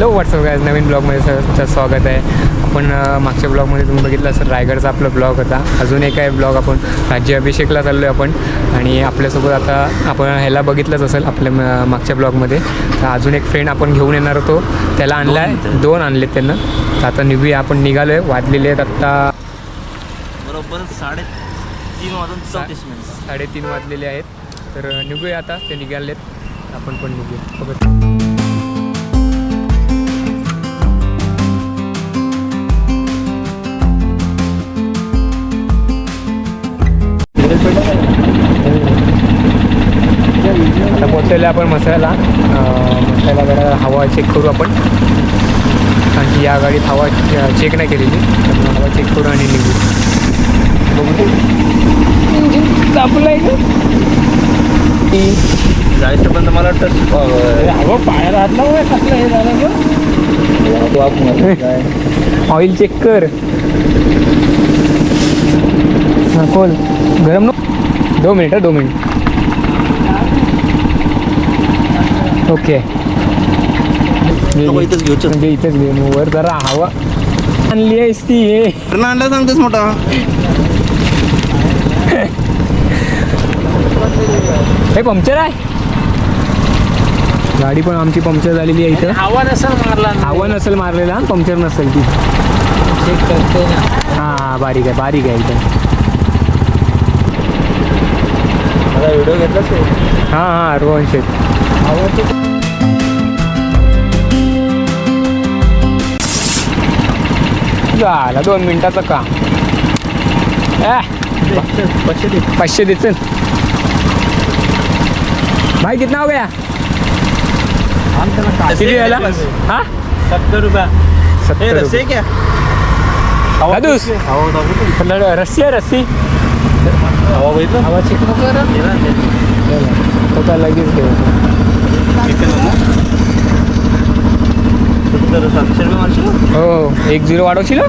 Hello WhatsApp काय नवीन ब्लॉगमध्ये sir तुमचं स्वागत आहे. आपण मागच्या ब्लॉगमध्ये तुम्ही बघितलं असेल रायगडचा आपला ब्लॉग होता. अजून एक आहे ब्लॉग आपण राज्याभिषेकला चाललो आहे आपण. आणि आपल्यासोबत आता आपण ह्याला बघितलंच असेल आपल्या मागच्या ब्लॉगमध्ये तर अजून एक फ्रेंड आपण घेऊन येणार होतो. त्याला आणला आहे दोन आणलेत त्यांना. तर आता निघूया. आपण निघालो आहे वाजलेले आहेत आत्ता बरोबर साडे तीन वाजून चौतीस मिनिट. साडेतीन वाजलेले आहेत. तर निघूया आता. ते निघालेत. आपण पण निघूया. आता पोचलेलं आपण मसाला मसाला जरा हवा चेक करू आपण. कारण की या गाडीत हवा चेक नाही केलेली. तर हवा चेक करू आणि निघू. बघू इंजिन तापलंय का? जायचं पण मला वाटतं हवा पायाला हात लावूया कसलं हे झालं ऑइल चेक कर. हा खोल गरम नको. दो मिनिट दो मिनिट. ओके. म्हणजे इथेच घे मग वर जरा हवा. आणली आहेस ती. हे आणला सांगतेस मोठा. हे पंक्चर आहे. गाडी पण आमची पंक्चर झालेली आहे इथं. हवा नसेल मारला. हवा नसेल मारलेला पंक्चर नसेल ती. चेक करते ना. हां हां बारीक आहे बारीक आहे इथं व्हिडिओ घेतला ते? हां हां रोहन शेठ झाला दोन मिनिटाचं का पाचशे दे. पाचशे दे चल भाई कितना हो गया? किती झाला? हा? सत्तर रुपया. सत्तर रस्ते रुपये. क्या? दादूस. रस्सी आहे रस्सी. हवा बघितलं हवा चेक नको करा हे ना, ते. तो काय लगेच ठेवतो चिकन सातशे रुपये मारशील हो एक झिरो वाढवशील?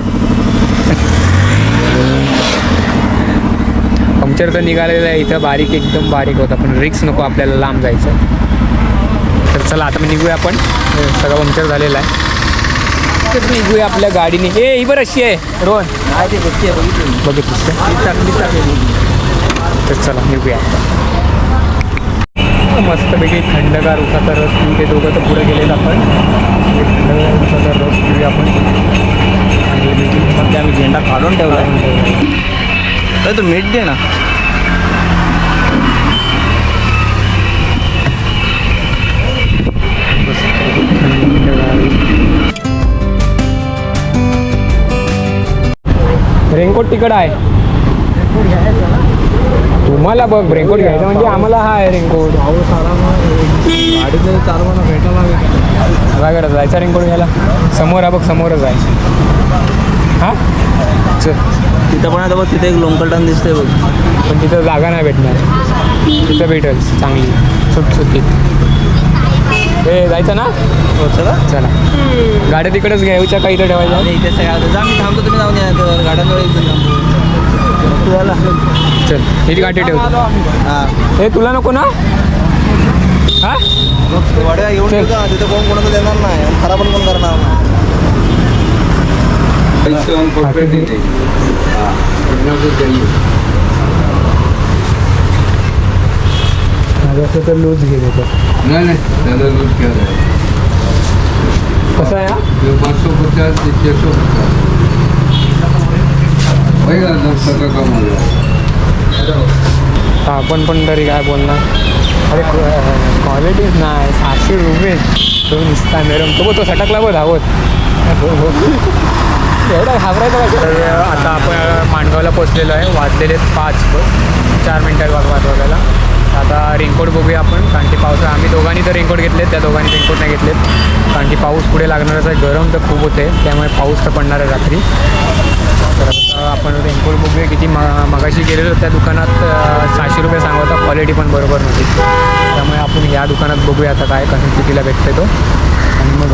पंक्चर तर निघालेलं आहे. इथं बारीक एकदम बारीक होता. पण रिक्स नको आपल्याला लांब जायचं. तर चला आता निघूया आपण. हे सगळं पंक्चर झालेलं आहे. तर निघूया आपल्या गाडीने. ए ही बरं अशी आहे. रोहन. बघितलीस तर चला निघूया. मस्तपैकी थंडगार उसाचा रस पिऊ ते दोघं तर पुढे गेलेत आपण. थंडगार उसाचा रस पिऊया आपण. आणि आम्ही झेंडा काढून ठेवला. आहे तू मीठ दे ना. रेनकोट तिकड आहे. तुम्हाला बघ रेनकोट घ्यायचा म्हणजे आम्हाला हा आहे रेनकोट चालवाना भेटायला काय जायचा रेनकोट घ्यायला? समोर आहे बघ समोरच आहे. हां? चल. तिथं पण आता बघ तिथे एक लोंकलटान दिसतंय बघ. पण तिथं जागा नाही भेटणार. तिथं भेटेल चांगली. सुटसुटीत हे जायचं ना? हो चला. चला. गाड्या तिकडेच घ्यायच्या का इथं ठेवायच्या. इथे सगळ्या जा मी थांबतो तुम्ही जाऊन या गाड्यांजवळ एकदम थांबतो चल ही गाठी ठेव. हां. हे तुला नको ना. हा? मग वड्या येऊन चल. ठेवतो तिथं कोण कोणाचं देणार नाही आणि खराब पण कोण करणार नाही. माझं असं तर लूज क्या है कसं आहे हा? ये पाँच सौ पचास. आपण पण तरी काय बोलणार? अरे क्वालिटीच नाही सहाशे रुपये. तो दिसता मॅडम तो तो सटकला बघ धावत एवढा घाबरायचा का आता आपण माणगावला पोचलेलो आहे. वाजलेले आहेत पाच चार मिनटात वाज वाजवायला. आता रेनकोट बघूया आपण कारण की पावसा आम्ही दोघांनी तर रेनकोट घेतलेत त्या दोघांनी रेनकोट नाही घेतलेत. कारण की पाऊस पुढे लागणारच आहे. गरम तर खूप होते त्यामुळे पाऊस तर पडणार आहे रात्री. तर आपण रेनकोट बघूया किती म मगाशी गेलेलो त्या दुकानात सहाशे रुपये सांगा होता क्वालिटी पण बरोबर नव्हती. त्यामुळे आपण या दुकानात बघूया आता काय कसं कितीला भेटते तो. आणि मग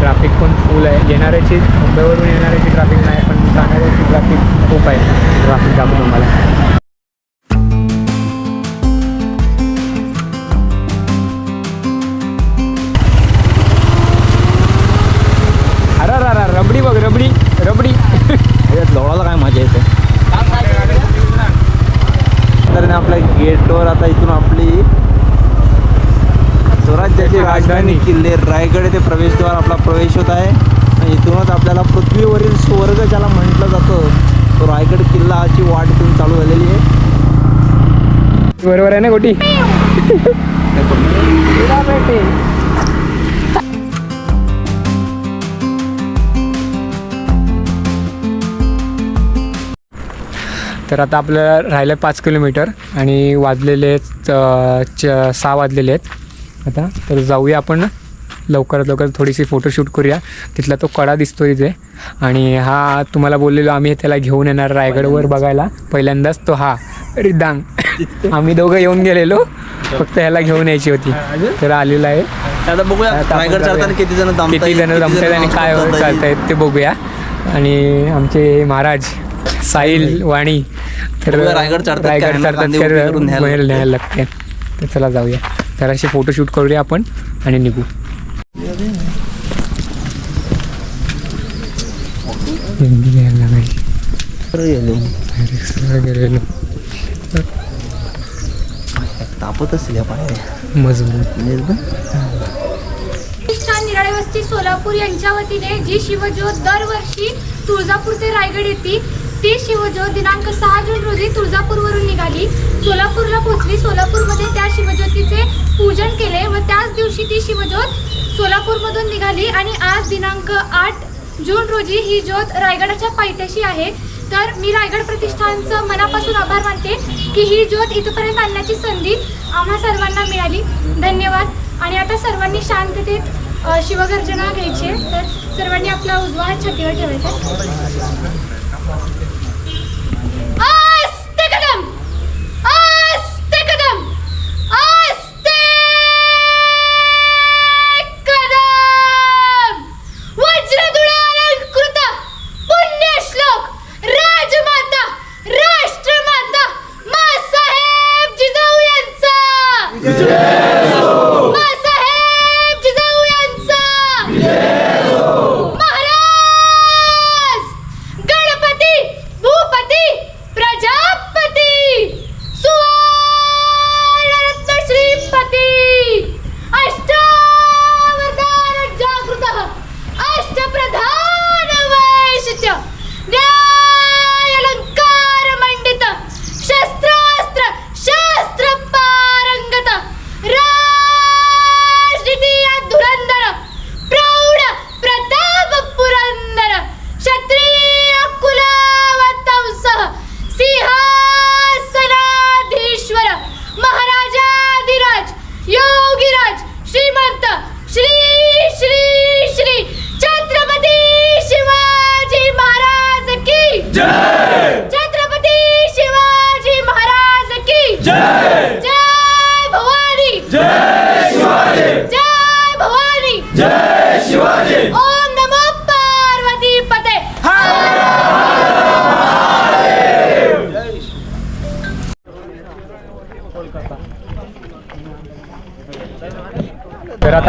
ट्रॅफिक पण फुल आहे. येणाऱ्याची मुंबईवरून येणाऱ्याची ट्रॅफिक नाही पण जाणाऱ्याची ट्रॅफिक खूप आहे. ट्रॅफिक दाखवतो मला राजधानी किल्ले रायगड येथे प्रवेशद्वार आपला प्रवेश होत आहे. इथूनच आपल्याला पृथ्वीवरील स्वर्ग ज्याला म्हटलं जातं तो रायगड किल्लाची वाट इथून चालू झालेली आहे. बरोबर आहे ना गोटी? तर आता आपल्याला राहिलं पाच किलोमीटर आणि वाजलेले च सहा वाजलेले आहेत. आता. तर जाऊया आपण. लवकरात लवकर थोडीशी फोटोशूट करूया. तिथला तो कडा दिसतो इथे. आणि हा तुम्हाला बोललेलो आम्ही त्याला घेऊन येणार रायगडवर बघायला. पहिल्यांदाच तो हा. रिद्धांग आम्ही दोघं येऊन गेलेलो. फक्त ह्याला घेऊन यायची होती. तर आलेला आहे. आता बघूया रायगड. चढताना किती जण किती जण जमतात आणि काय चालतायत. ते बघूया. आणि आमचे महाराज साहिल वाणी तर रायगड चढतात रायगड चढतात तर बाहेर न्यायला लागते तर चला जाऊया. तर असे फोटोशूट करूया आपण आणि निघू. गेलेलो तापत असेल या पाण्याने मजबूत म्हणजे वस्ती सोलापूर यांच्या वतीने जी शिवज्योत दरवर्षी तुळजापूर ते रायगड येते ती शिवज्योत दिनांक सहा जून रोजी सोलापूरला सोलापूरमध्ये त्या शिवज्योतीचे पूजन केले व त्याच दिवशी ती शिवज्योत सोलापूरमधून निघाली आणि आज दिनांक आठ जून रोजी ही ज्योत रायगडाच्या पायथ्याशी आहे. तर मी रायगड प्रतिष्ठानचं मनापासून आभार मानते की ही ज्योत इथपर्यंत आणण्याची संधी आम्हा सर्वांना मिळाली. धन्यवाद. आणि आता सर्वांनी शांततेत शिवगर्जना घ्यायची आहे. तर सर्वांनी आपला उजवा हात छातीवर ठेवायचा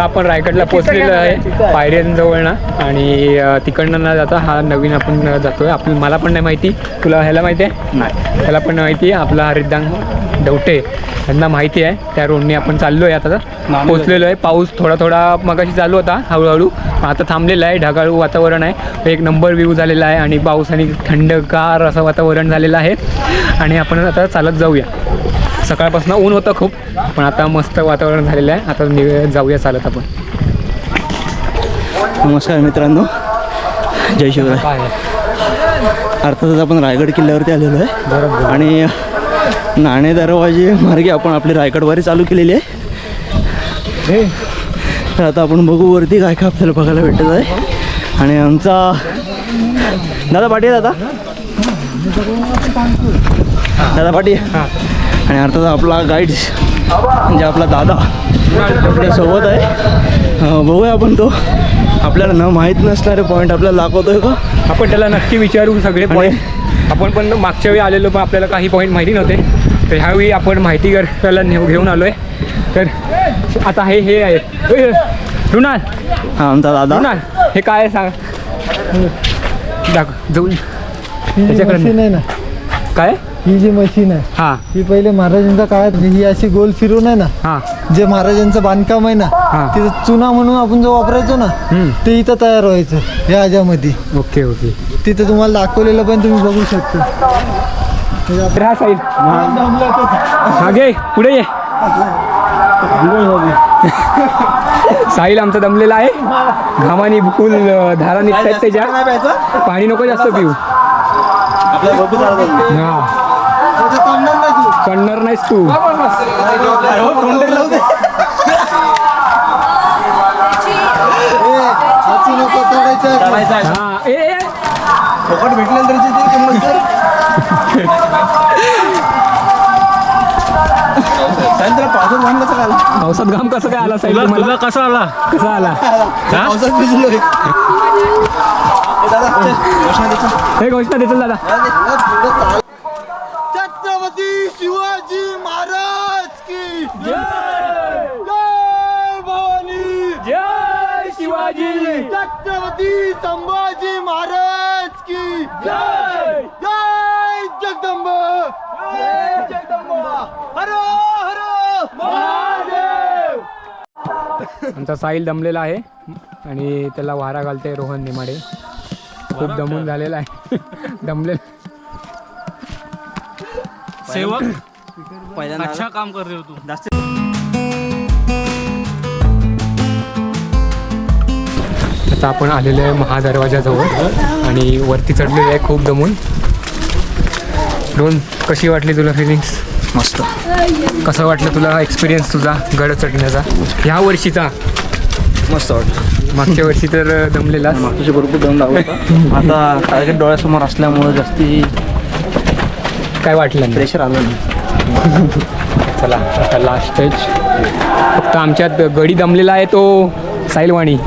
आपण रायगडला पोहोचलेलो आहे. पायऱ्यांजवळ ना. आणि तिकडनं न जाता हा नवीन आपण जातोय. आपलं मला पण नाही माहिती. तुला ह्याला माहिती आहे? नाही. त्याला पण नाही माहिती आहे. आपला हरिद्दांग डवटे. यांना माहिती आहे. त्या रोडने आपण चाललो आहे आता पोचलेलो आहे. पाऊस थोडा थोडा मगाशी चालू होता हळूहळू. आता थांबलेला आहे. ढगाळू वातावरण आहे. एक नंबर व्ह्यू झालेला आहे. आणि पावसाने थंडगार असं वातावरण झालेलं आहे. आणि आपण आता चालत जाऊया. सकाळपासून ऊन होतं खूप पण आता मस्त वातावरण झालेलं आहे. आता नि जाऊया चालत आपण. नमस्कार मित्रांनो. जय शिवराय. अर्थातच आपण रायगड किल्ल्यावरती आलेलो आहे. बरोबर. आणि नाणे दरवाजे मार्गे आपण आपली रायगडवारी चालू केलेली आहे. तर आता आपण बघू वरती काय काय आपल्याला बघायला भेटत आहे. आणि आमचा दादा पाटी दादा. दादा पाटी आणि अर्थात आपला गाईड म्हणजे आपला दादा आपल्यासोबत आहे. बघूया आपण तो. आपल्याला न माहीत नसणारे पॉईंट आपल्याला दाखवतोय का आपण त्याला नक्की विचारू सगळे पॉईंट आपण पण मागच्या वेळी आलेलो पण आपल्याला काही पॉईंट माहिती नव्हते. तर ह्यावेळी आपण माहिती करायला नेऊ घेऊन आलो आहे तर आता हे हे आहे. रुणाल. हा आमचा दादा. रुणाल हे काय आहे सांग. दाखव जाऊन. त्याच्याकडे नाही. ना. काय? ही जी मशीन आहे हां. ही पहिले महाराजांच्या काळात ही अशी गोल फिरून आहे ना हां. जे महाराजांचं बांधकाम आहे ना हा. तिथं चुना म्हणून आपण जो वापरायचो ना हम्म. ते इथं तयार व्हायचं या ह्याच्यामध्ये ओके ओके. तिथे तुम्हाला दाखवलेलं पण तुम्ही बघू शकता. हे राहा साईल हा. घे पुढे ये. साहिल आमचा दमलेला आहे. घामानी फुल धारा निघतायत त्याच्या. पाणी नको जास्त पिऊ. हा. चढणार नाहीस तू. हा ए ए, ए. पावसात घाम कसं काय आला साहिल तुला कसा आला? कसा आला? हे? घोषणा देतो दादा छत्रपती शिवाजी महाराज की जय भवानी जय शिवाजी छत्रपती संभाजी महाराज की जय जय जगदंब जय जगदंबा हर हर महादेव आमचा साहिल दमलेला आहे आणि त्याला वारा घालते रोहन निमाडे. खूप दमून झालेला आहे. दमलेला. सेवक अच्छा काम कर रहे हो तू आता आपण आलेलो आहे महादरवाजाजवळ आणि वरती चढलेलो आहे खूप दमून. रोहन कशी वाटली तुला फिलिंग्स मस्त. कसं वाटलं तुला एक्सपिरियन्स तुझा गड चढण्याचा? ह्या वर्षीचा. मस्त वाटतं मागच्या वर्षी तर दमलेला मागच्या भरपूर दम लागला. आता टार्गेट डोळ्यासमोर असल्यामुळे जास्ती काय वाटलं प्रेशर आलं नाही. चला आता लास्ट स्टेज फक्त आमच्यात गडी दमलेला आहे तो साईलवाणी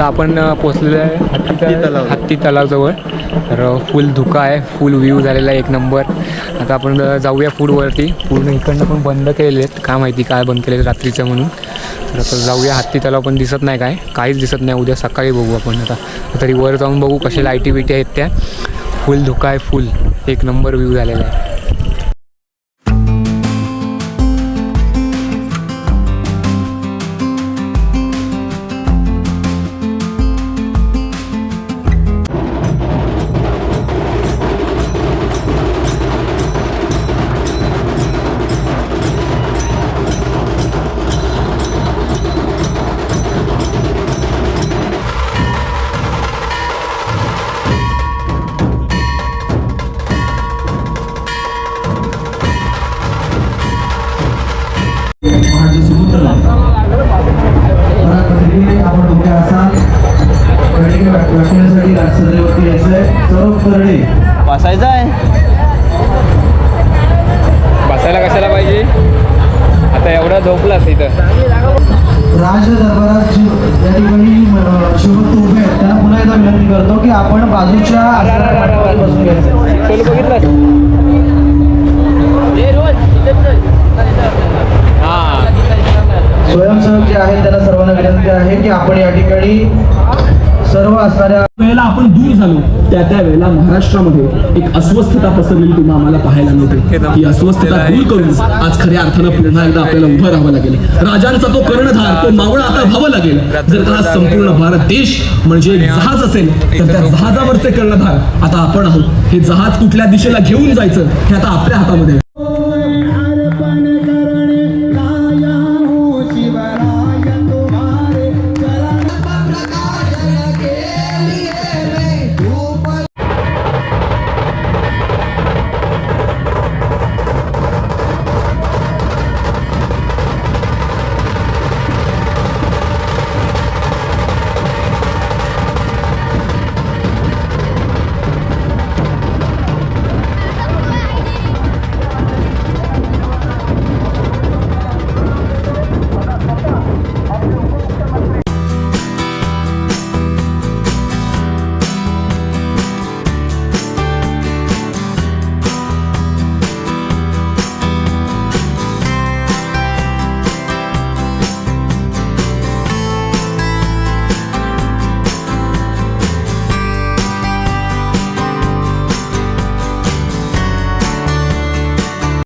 आता आपण पोचलेलो आहे हत्ती तलाव. हत्ती तलावजवळ. तर फुल धुका आहे फुल व्ह्यू झालेला आहे एक नंबर आता आपण जाऊया फूडवरती पूर्ण इकडनं पण बंद केलेले आहेत काय माहिती काय बंद केले रात्रीचं म्हणून. तर आता जाऊया. हत्ती तलाव पण दिसत नाही काय? काहीच दिसत नाही. उद्या सकाळी बघू आपण आता. तरी वर जाऊन बघू कशा लाईटी बिटी आहेत त्या. फुल धुका आहे फुल एक नंबर व्ह्यू झालेला आहे. वाचायचं आहे. बसायला कशाला पाहिजे? आता एवढा झोपलास इथं. राज दरबारात जी- या ठिकाणी शिवभक्त उभे आहेत त्यांना पुन्हा एकदा विनंती करतो की आपण बाजूच्या आसनावर बसून घ्यायचं हा. स्वयंसेवक जे आहेत त्यांना सर्वांना विनंती आहे की आपण या ठिकाणी सर्व असणाऱ्या वेळेला आपण दूर झालो. त्या त्या वेळेला महाराष्ट्रामध्ये एक अस्वस्थता पसरलेली तुम्हाला आम्हाला पाहायला मिळते. ही अस्वस्थता दूर करून आज खऱ्या अर्थानं पुन्हा एकदा आपल्याला उभं राहावं लागेल. राजांचा तो कर्णधार तो मावळा आता व्हावं लागेल. जर का संपूर्ण भारत देश म्हणजे एक जहाज असेल तर त्या जहाजावरचे कर्णधार आता आपण आहोत. हे जहाज कुठल्या दिशेला घेऊन जायचं हे आता आपल्या हातामध्ये